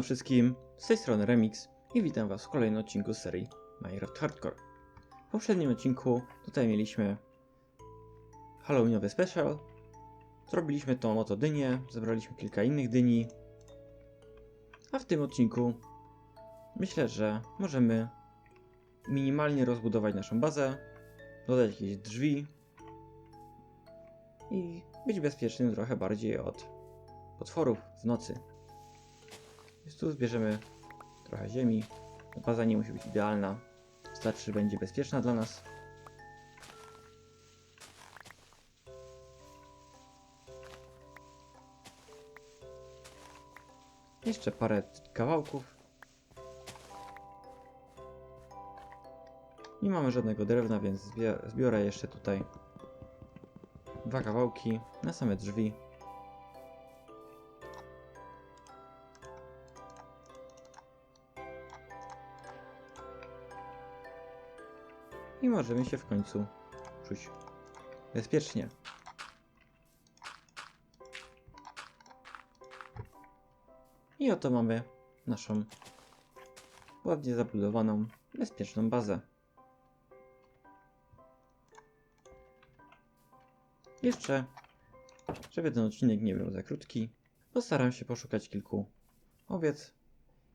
wszystkim, z tej strony Remix i witam was w kolejnym odcinku serii Minecraft Hardcore. W poprzednim odcinku tutaj mieliśmy Halloweenowy special. Zrobiliśmy tą oto dynię, zebraliśmy kilka innych dyni. A w tym odcinku myślę, że możemy minimalnie rozbudować naszą bazę, dodać jakieś drzwi i być bezpiecznym trochę bardziej od potworów w nocy. Więc tu zbierzemy trochę ziemi. Baza nie musi być idealna. Wystarczy, że będzie bezpieczna dla nas. Jeszcze parę kawałków. Nie mamy żadnego drewna, więc zbiorę jeszcze tutaj dwa kawałki na same drzwi. I możemy się w końcu czuć bezpiecznie. I oto mamy naszą ładnie zabudowaną, bezpieczną bazę. Jeszcze, żeby ten odcinek nie był za krótki, postaram się poszukać kilku owiec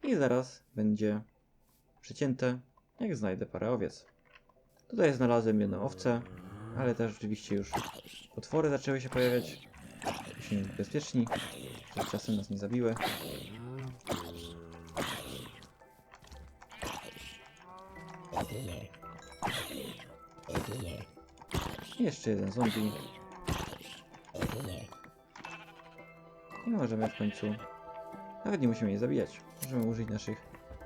i zaraz będzie przycięte, jak znajdę parę owiec. Tutaj znalazłem jedną owcę, ale też rzeczywiście już potwory zaczęły się pojawiać. Być bezpieczni, żeby czasem nas nie zabiły. Jeszcze jeden zombie. I możemy w końcu... Nawet nie musimy je zabijać. Możemy użyć naszych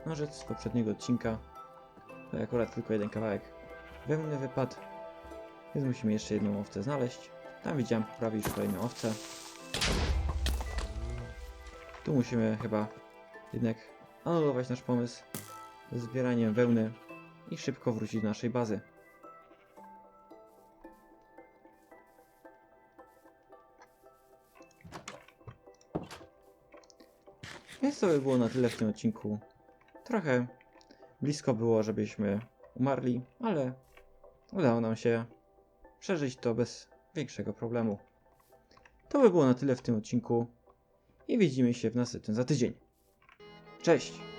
nożec z poprzedniego odcinka. To akurat tylko jeden kawałek wełny wypadł. Więc musimy jeszcze jedną owcę znaleźć. Tam widziałem po prawej już kolejną owcę. Tu musimy chyba jednak anulować nasz pomysł z zbieraniem wełny i szybko wrócić do naszej bazy. Więc to by było na tyle w tym odcinku. Trochę blisko było, żebyśmy umarli, ale udało nam się przeżyć to bez większego problemu. To by było na tyle w tym odcinku i widzimy się w następnym za tydzień. Cześć!